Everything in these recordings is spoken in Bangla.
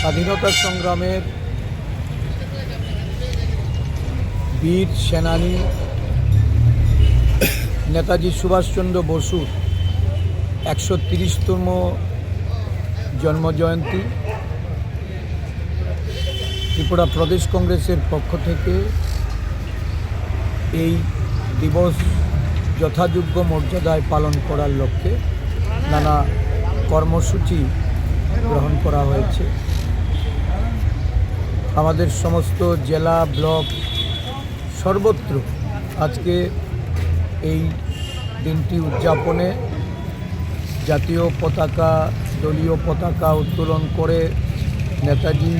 স্বাধীনতা সংগ্রামের বীর সেনানী নেতাজি সুভাষচন্দ্র বসুর একশো তিরিশতম জন্মজয়ন্তী। ত্রিপুরা প্রদেশ কংগ্রেসের পক্ষ থেকে এই দিবস যথাযোগ্য মর্যাদায় পালন করার লক্ষ্যে নানা কর্মসূচি গ্রহণ করা হয়েছে। আমাদের সমস্ত জেলা, ব্লক সর্বত্র আজকে এই দিনটি উদযাপনে জাতীয় পতাকা, দলীয় পতাকা উত্তোলন করে নেতাজি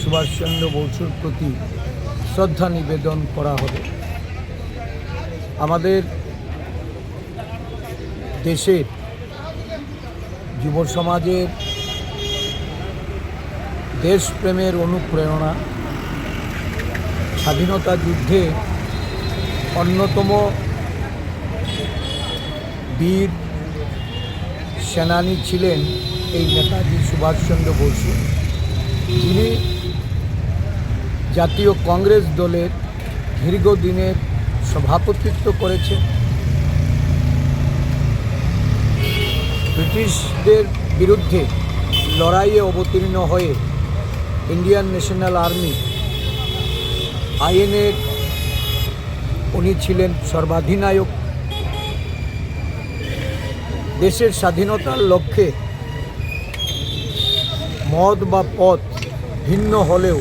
সুভাষচন্দ্র বসুর প্রতি শ্রদ্ধা নিবেদন করা হবে। আমাদের দেশের, যুব সমাজের দেশপ্রেমের অনুপ্রেরণা, স্বাধীনতা যুদ্ধে অন্যতম বীর সেনানী ছিলেন এই নেতাজি সুভাষচন্দ্র বসু। যিনি জাতীয় কংগ্রেস দলের দীর্ঘদিনের সভাপতিত্ব করেছেন। ব্রিটিশদের বিরুদ্ধে লড়াইয়ে অবতীর্ণ হয়ে ইন্ডিয়ান ন্যাশনাল আর্মি আইএনের উনি ছিলেন সর্বাধিনায়ক। দেশের স্বাধীনতার লক্ষ্যে মদ বা পথ ভিন্ন হলেও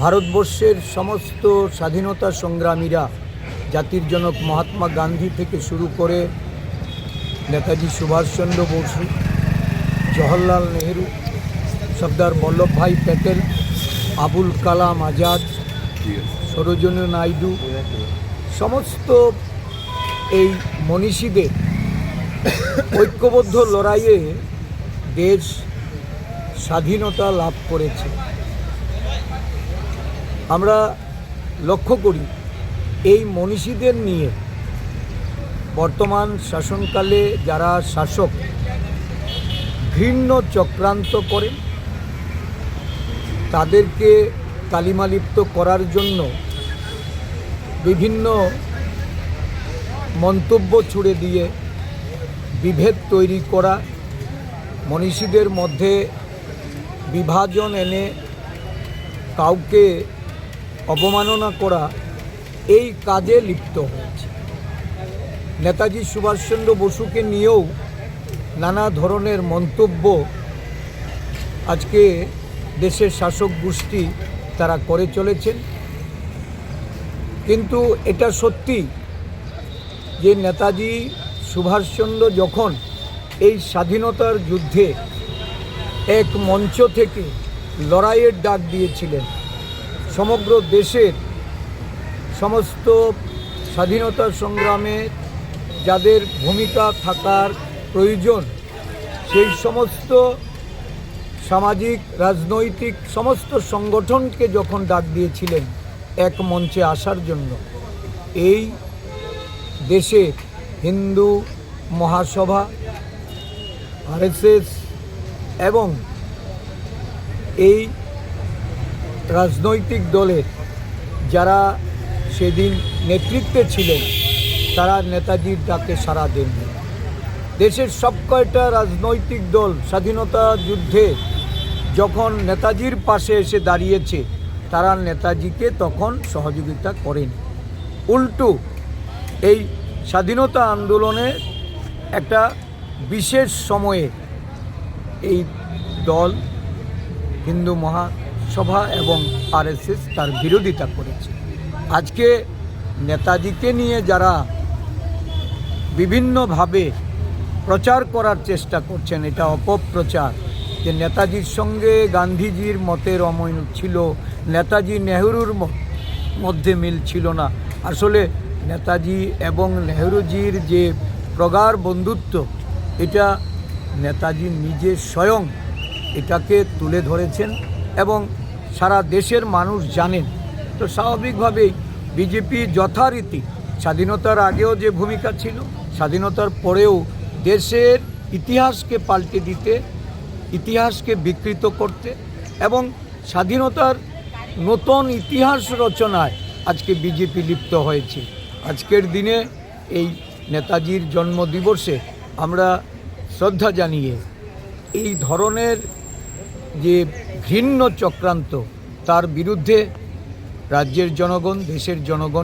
ভারতবর্ষের সমস্ত স্বাধীনতা সংগ্রামীরা, জাতির জনক মহাত্মা গান্ধী থেকে শুরু করে নেতাজি সুভাষচন্দ্র বসু, জওহরলাল নেহেরু সর্দার বল্লভভাই প্যাটেল, আবুল কালাম আজাদ, সরোজনী নাইডু, সমস্ত এই মনীষীদের ঐক্যবদ্ধ লড়াইয়ে দেশ স্বাধীনতা লাভ করেছে। আমরা লক্ষ্য করি, এই মনীষীদের নিয়ে বর্তমান শাসনকালে যারা শাসক, ঘৃণ্য চক্রান্ত করেন তাদেরকে কালিমালিপ্ত করার জন্য বিভিন্ন মন্তব্য ছুড়ে দিয়ে বিভেদ তৈরি করা, মনীষীদের মধ্যে বিভাজন এনে কাউকে অবমাননা করা, এই কাজে লিপ্ত হয়েছে। নেতাজি সুভাষচন্দ্র বসুকে নিয়েও নানা ধরনের মন্তব্য আজকে দেশের শাসক গোষ্ঠী তারা করে চলেছেন। কিন্তু এটা সত্যি যে নেতাজি সুভাষচন্দ্র যখন এই স্বাধীনতার যুদ্ধে এক মঞ্চ থেকে লড়াইয়ের ডাক দিয়েছিলেন, সমগ্র দেশের সমস্ত স্বাধীনতা সংগ্রামে যাদের ভূমিকা থাকার প্রয়োজন, সেই সমস্ত সামাজিক, রাজনৈতিক সমস্ত সংগঠনকে যখন ডাক দিয়েছিলেন এক মঞ্চে আসার জন্য, এই দেশে হিন্দু মহাসভা, আরএসএস এবং এই রাজনৈতিক দলের যারা সেদিন নেতৃত্বে ছিলেন, তারা নেতাজির ডাকে সারা দেননি। দেশের সব কয়টা রাজনৈতিক দল স্বাধীনতা যুদ্ধে যখন নেতাজির পাশে এসে দাঁড়িয়েছে, তারা নেতাজিকে তখন সহযোগিতা করেন। উল্টো, এই স্বাধীনতা আন্দোলনে একটা বিশেষ সময়ে এই দল হিন্দু মহাসভা এবং আরএসএস তার বিরোধিতা করেছে। আজকে নেতাজিকে নিয়ে যারা বিভিন্নভাবে প্রচার করার চেষ্টা করছেন, এটা অপপ্রচার। যে নেতাজির সঙ্গে গান্ধীজির মতের অমন ছিল, নেতাজি নেহরুর মধ্যে মিল ছিল না। আসলে নেতাজি এবং নেহরুজির যে প্রগাঢ় বন্ধুত্ব, এটা নেতাজি নিজে স্বয়ং এটাকে তুলে ধরেছেন এবং সারা দেশের মানুষ জানেন। তো স্বাভাবিকভাবেই বিজেপি যথারীতি স্বাধীনতার আগেও যে ভূমিকা ছিল, স্বাধীনতার পরেও দেশের ইতিহাসকে পাল্টে দিতে, ইতিহাসকে বিকৃত করতে এবং স্বাধীনতার নতুন ইতিহাস রচনায় আজকে বিজেপি লিপ্ত হয়েছে। আজকের দিনে এই নেতাজির জন্মদিবসে আমরা শ্রদ্ধা জানিয়ে এই ধরনের যে ঘৃণ্য চক্রান্ত তার বিরুদ্ধে রাজ্যের জনগণ, দেশের জনগণ